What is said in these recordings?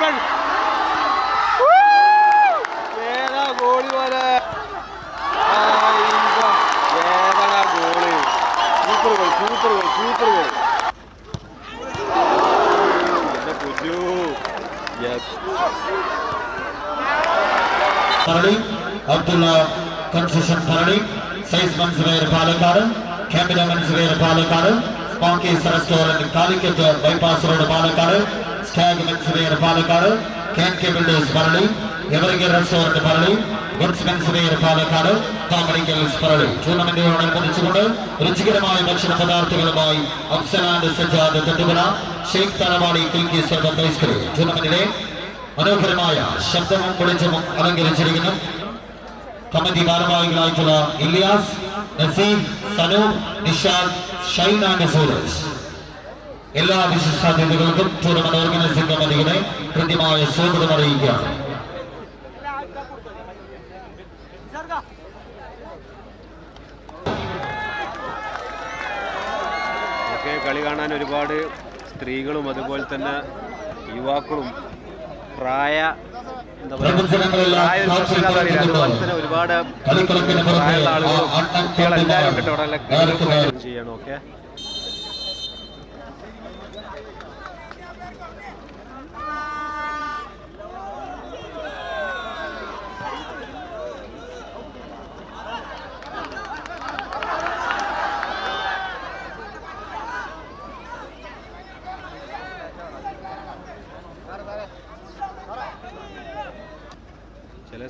Goleman ഏതാ goalie പോലെ ഏതാണ് goal super goal super goal super goal എന്റെ പുജു ഭരണി അബ്ദുള്ള കൺസ്ട്രക്ഷൻ ഭരണി സൈസ് മൻസുവേർ പാലക്കാട് ക്യാമ്പിന menswear Palakkad സ്പോങ്കീസ് restaurant Calicut bypass road Palakkad stag menswear Palakkad K K builders Parali എവറിഗർ restaurant Parali goods menswear Palakkad medicals Bharani ടൂർണമെന്റിനോടനുബന്ധിച്ചുകൊണ്ട് രുചികരമായ ഭക്ഷണ പദാർത്ഥങ്ങളുമായി അഫ്സലാൻഡ് സജാദ് തട്ടുപുര ഷെയ്ഖ് തലവാടി കിൽക്കി ഐസ്ക്രീം ടൂർണമെന്റിലെ മനോഹരമായ ശബ്ദവും വെളിച്ചവും അലങ്കരിച്ചിരിക്കുന്നു. കമ്മിറ്റി ഭാരവാഹികളായിട്ടുള്ള ഇലിയാസ് നസീം സനൂർ നിഷാദ് ഷൈന നസൂരസ് എല്ലാ വിശിഷ്ടാതിഥികൾക്കും ടൂർണമെന്റ് ഓർഗനൈസിംഗ് കമ്മിറ്റികളെ കൃത്യമായ സ്വാഗതം ഒക്കെ കളി കാണാൻ ഒരുപാട് സ്ത്രീകളും അതുപോലെ തന്നെ യുവാക്കളും പ്രായ എന്താ പറയുക. അതുപോലെ തന്നെ ഒരുപാട് പ്രായമുള്ള ആളുകളും കുട്ടികളെല്ലാവരും ചെയ്യണം ഓക്കെ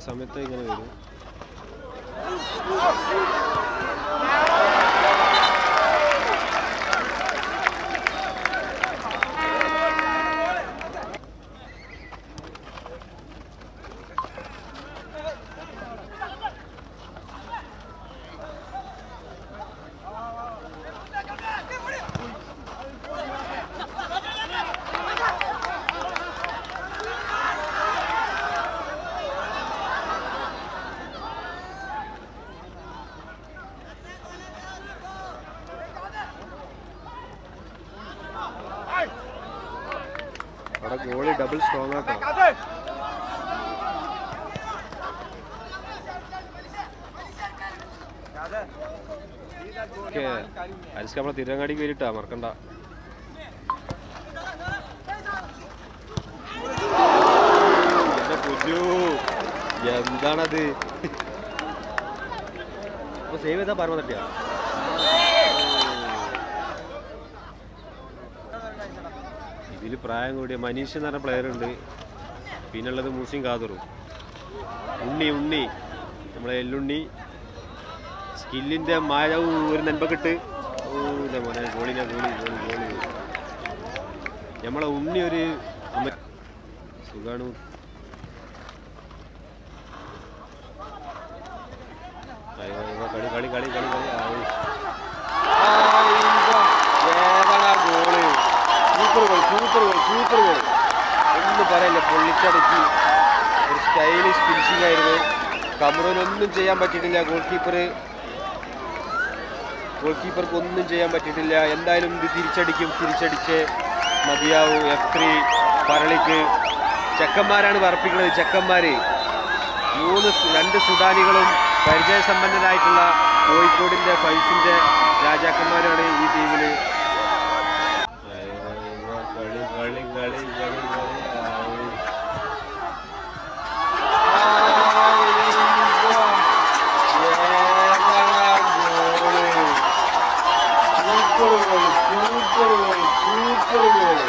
സമയത്ത് ഇങ്ങനെ വരും. അവിടെ ഗോളി ഡബിൾ സ്ട്രോങ് ആക്കണം അരിസ് നമ്മളെ തിരങ്ങാടിക്ക് വേണ്ടിട്ടാ മറക്കണ്ട. എന്താണത്? സേവ് ചെയ്താ പരമ തട്ടിയാ? ഇതിൽ പ്രായം കൂടിയ മനീഷ് എന്ന് പറഞ്ഞ പ്ലെയർ ഉണ്ട്. പിന്നുള്ളത് മൂസിയും കാതറും ഉണ്ണി ഉണ്ണി. നമ്മളെ എല്ലുണ്ണി. സ്കില്ലിന്റെ മായ ഒരു നെൻപക്കിട്ട് ഓ ഇല്ല മോനെ ഗോളിനെ ഗോളി ഗോളി ഗോളി. നമ്മളെ ഉണ്ണി ഒരു അമ്മ സുഖാണ്. കളി കളി കളി കളി കളി. ഏതാണ് goal super goal super goal super goal ഒന്നും പറയില്ല പൊള്ളിച്ചടക്കി. ഒരു സ്റ്റൈലിഷ് ഫിനിഷിംഗ് ആയിരുന്നു. കമറൂനൊന്നും ചെയ്യാൻ പറ്റിയിട്ടില്ല ഗോൾ കീപ്പർ ഗോൾ കീപ്പർക്ക് ഒന്നും ചെയ്യാൻ പറ്റിയിട്ടില്ല. എന്തായാലും ഇത് തിരിച്ചടിക്കും തിരിച്ചടിച്ച് മതിയാവും. എഫ് ത്രീ പറളിക്ക് ചെക്കന്മാരാണ് പറപ്പിക്കുന്നത് ചെക്കന്മാർ മൂന്ന് രണ്ട് സുഡാനികളും പരിചയസമ്പന്നരായിട്ടുള്ള കോഴിക്കോടിന്റെ ഫൈസിന്റെ രാജാക്കന്മാരാണ് ഈ ടീമിൽ കളി കളി കളി കളി കളി ആയി.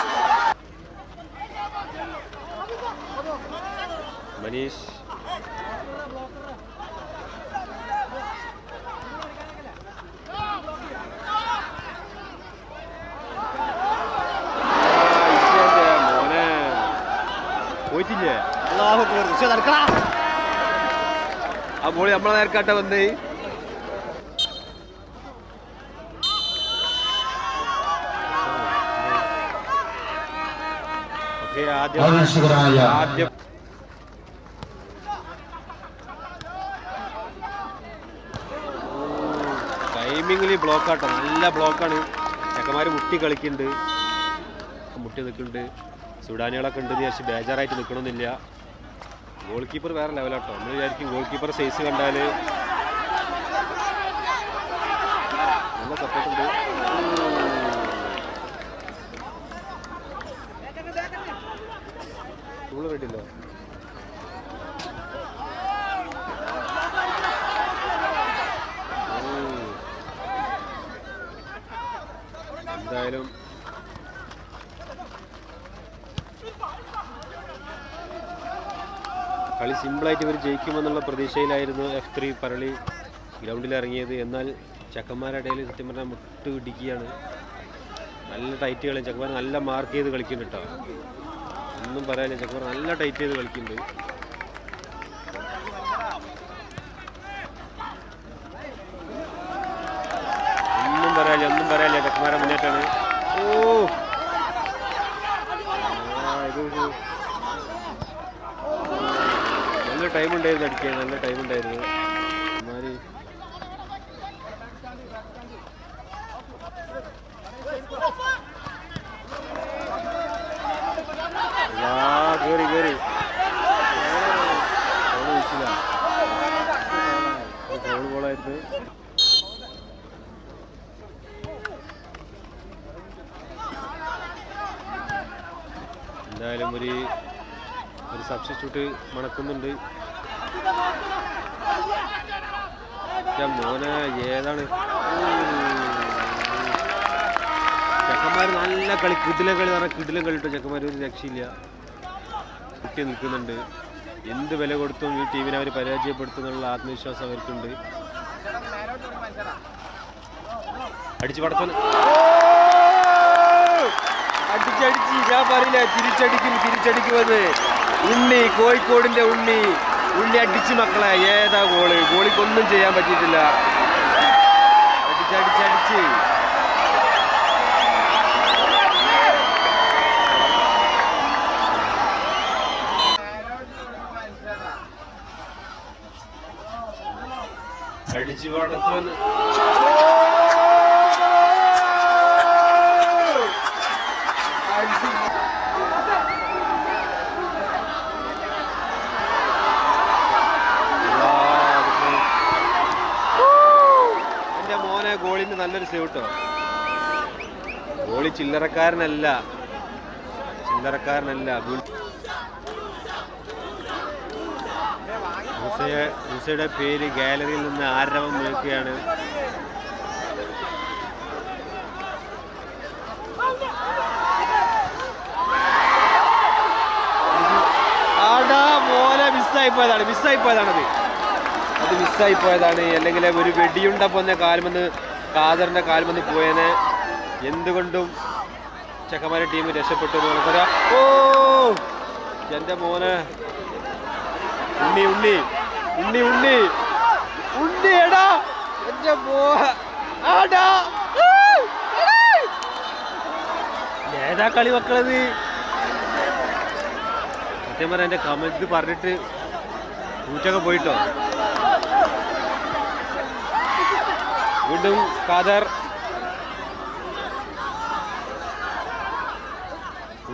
മനീഷ് ആ, ഇജ്ജെന്റെ മോനെ പോയിട്ടില്ലേ ആ ബോളി നമ്മളെ നേർക്കാട്ടെ വന്നേ. ഓക്കെ ആദ്യം ടൈമിങ്ങിൽ ബ്ലോക്ക് ആട്ടോ. നല്ല ബ്ലോക്കാണ് ചെക്കന്മാർ മുട്ടി കളിക്കുന്നുണ്ട് മുട്ടി നിൽക്കുന്നുണ്ട് സുഡാനികളൊക്കെ ഉണ്ടെന്ന് വിചാരിച്ച് ബേജാറായിട്ട് നിൽക്കണമെന്നില്ല ഗോൾ കീപ്പർ വേറെ ലെവലാട്ടോ നമ്മൾ വിചാരിക്കും ഗോൾ കീപ്പർ സൈസ് കണ്ടാൽ നല്ല സപ്പോർട്ട് കളി സിമ്പിളായിട്ട് ഇവർ ജയിക്കുമെന്നുള്ള പ്രതീക്ഷയിലായിരുന്നു എഫ് ത്രീ പരളി ഗ്രൗണ്ടിൽ ഇറങ്ങിയത് എന്നാൽ ചക്കന്മാരുടെ ഇടയിൽ സത്യം പറഞ്ഞാൽ മുട്ട് ഇടിക്കുകയാണ് നല്ല ടൈറ്റ് കളി ചക്കന്മാർ നല്ല മാർക്ക് ചെയ്ത് കളിക്കുന്നുണ്ട് കേട്ടോ ഒന്നും പറയാനില്ല. ചക്കന്മാർ നല്ല ടൈറ്റ് ചെയ്ത് കളിക്കുന്നുണ്ട്. ഒന്നും പറയാനില്ല. ഒന്നും ചെക്കന്മാരെ മുന്നേറ്റാണ്. ഓ! ഇത് ടൈം ഉണ്ടായിരുന്നു അടിക്കാൻ നല്ല ടൈം ഉണ്ടായിരുന്നു. സബ്സ്റ്റിറ്റ്യൂട്ട് മണക്കുന്നുണ്ട്. മോനെ ഏതാണ്? ചെക്കന്മാർ നല്ല കളി കിടിലം കളി പറഞ്ഞാൽ കിടിലം കളിട്ടോ ചെക്കന്മാർ ഒരു രക്ഷയില്ല. കുട്ടി നിൽക്കുന്നുണ്ട്. എന്ത് വില കൊടുത്തും ഈ ടീമിനെ അവർ പരാജയപ്പെടുത്തുന്നുള്ള ആത്മവിശ്വാസം അവർക്കുണ്ട്. അടിച്ചു പടത്തുന്നു അടിച്ചടിച്ച് ഞാൻ പറയില്ല തിരിച്ചടിക്കും തിരിച്ചടിക്കുമെന്ന് ഉണ്ണി കോഴിക്കോടിന്റെ ഉണ്ണി. ഉണ്ണി അടിച്ച് മക്കളെ ഏതാ ഗോൾ? ഗോളിക്കൊന്നും ചെയ്യാൻ പറ്റിയിട്ടില്ല. അടിച്ചടിച്ചടിച്ച് അടിച്ചു പടത്തോന്ന് എന്റെ മോനെ ഗോളിന് കിട്ടോ? ഗോളി ചില്ലറക്കാരനല്ല. ചില്ലറക്കാരനല്ല ഗുൾ- മൂസയെ പേര് ഗാലറിയിൽ നിന്ന് ആരവം നോക്കുകയാണ് മോനെ മിസ്സായി പോയതാണ് അത് മിസ്സായി പോയതാണ്. അല്ലെങ്കിൽ ഒരു വെടിയുണ്ട പോന്ന കാലുമെന്ന് കാദറിന്റെ വന്ന് പോയേനെ. എന്തുകൊണ്ടും ചെക്കന്മാരെ ടീം രക്ഷപ്പെട്ടു എന്ന് നമുക്കറിയാം ഓ എന്റെ മോന്. ഉണ്ണി ഉണ്ണി. ഉണ്ണി ഉണ്ണി. ഉണ്ണി എടാ. എന്റെ മോ ആടാ. ആ! എടാ! ഏതാ കളി മക്കളത്? സത്യം പറഞ്ഞാൽ എന്റെ കമന്റ് പറഞ്ഞിട്ട് ഊറ്റൊക്കെ പോയിട്ടോ? വീണ്ടും കാതർ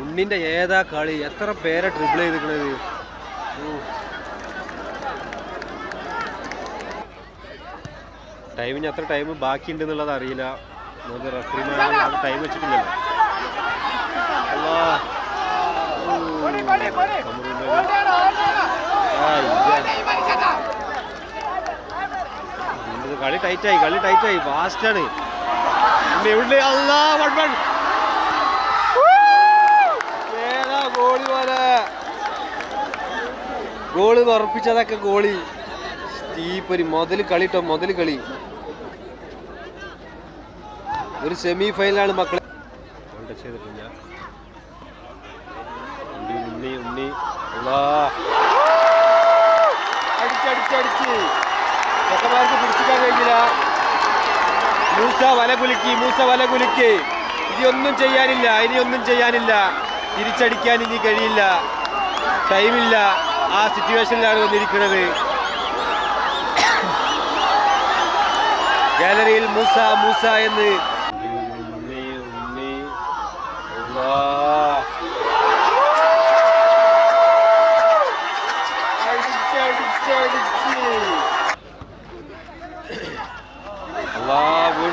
ഉണ്ണിന്റെ ഏതാ കളി? എത്ര പേരെ ട്രിപ്പിൾ ചെയ്തിരിക്കണത്? ടൈമിന് എത്ര ടൈം ബാക്കിയുണ്ട് എന്നുള്ളത് അറിയില്ല. നമുക്ക് റെഫറിമാർ ടൈം വെച്ചിട്ടില്ലല്ലോ. ആ, കളി ടൈറ്റായി കളി ടൈറ്റായി ഫാസ്റ്റാണ് ഉള്ളി അല്ലാ വൺ വൺ ഏതാ ഗോളി പോലെ ഗോൾ ഉറപ്പിച്ചതൊക്കെ ഗോളി. തീപ്പൊരി മുതൽ കളി ട്ടോ മുതൽ കളി. ഒരു സെമി ഫൈനലാണ് മക്കളെ. ചെയ്തിട്ടില്ല. ഉണ്ണി ഉണ്ണി അടിച്ചടിച്ചടിച്ച് ചെക്കന്മാർക്ക് പിടിച്ചിക്കാൻ കഴിഞ്ഞില്ല മൂസ വല കുലുക്കി മൂസ വല കുലുക്കി. ഇനിയൊന്നും ചെയ്യാനില്ല ഇനിയൊന്നും ചെയ്യാനില്ല. തിരിച്ചടിക്കാൻ ഇനി കഴിയില്ല. ടൈമില്ല. ആ സിറ്റുവേഷനിലാണ് വന്നിരിക്കുന്നത്. ഗാലറിയിൽ മൂസ മൂസ എന്ന്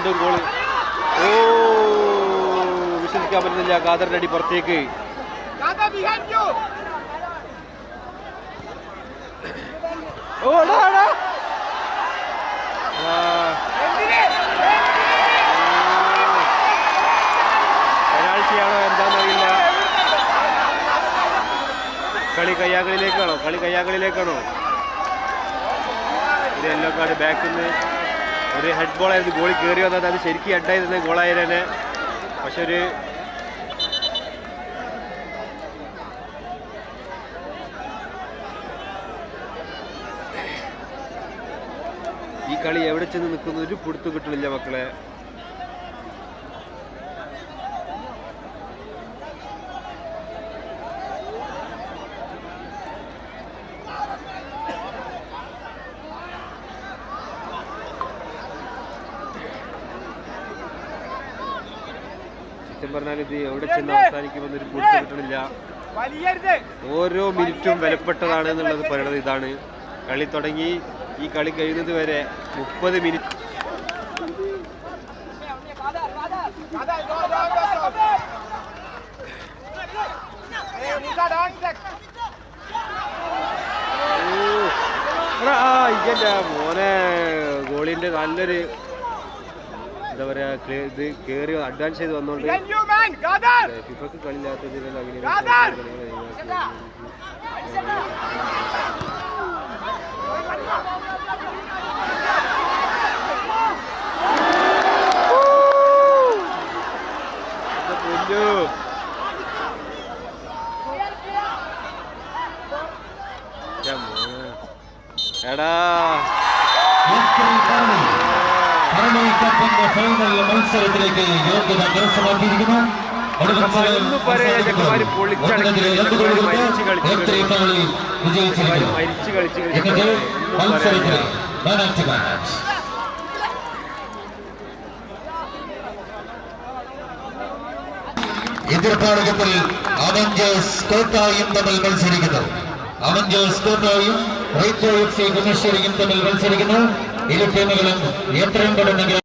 വീണ്ടും ഗോൾ ഓ വിശ്വസിക്കാൻ പറ്റുന്നില്ല. ഖാദറിന്റെ അടി പുറത്തേക്ക്. ഓടാടാ പെനാൾട്ടിയാണോ എന്താണെന്നറിയില്ല കളി കയ്യാകളിലേക്കാണോ കളി കയ്യാകളിലേക്കാണോ ഇത് എല്ലോ കാർഡ് ബാക്കിൽ നിന്ന് ഒരു ഹെഡ് ബോളായിരുന്നു ഗോളി കയറി വന്നത്. അത് ശരിക്കും ഹെഡായി തന്നെ. ഗോളായിരുന്നു പക്ഷെ ഒരു ഈ കളി എവിടെ ചെന്ന് നിൽക്കുന്ന? ഒരു പിടുത്തു കിട്ടണില്ല മക്കളെ. പറഞ്ഞാൽ ഇത് എവിടെ ചെന്ന് അവസാനിക്കുമെന്ന് ഒരു പിടുത്തു കിട്ടണില്ല ഓരോ മിനിറ്റും വിലപ്പെട്ടതാണ് എന്നുള്ളത് പറയുന്നത് ഇതാണ്. കളി തുടങ്ങി. ഈ കളി കഴിയുന്നത് വരെ മുപ്പത് മിനിറ്റ്. മോനെ ഗോളിന്റെ നല്ലൊരു എന്താ പറയുക ഇത് കയറി അഡ്വാൻസ് ചെയ്ത് വന്നോണ്ട്! ഫിഫക്ക് കളിയില്ലാത്ത ഇതിലെല്ലാം അങ്ങനെ എതിർപ്പാളകത്തിൽ അവഞ്ചേഴ്സ് കോട്ടായും തമ്മിൽ മത്സരിക്കുന്നു. അവഞ്ചേഴ്സ് കോട്ടായും റെയിൻബോ എഫ് സി കുന്നശ്ശേരിയും തമ്മിൽ മത്സരിക്കുന്നു. ഇരു ടീമുകളും എത്രയും പെട്ടെന്ന്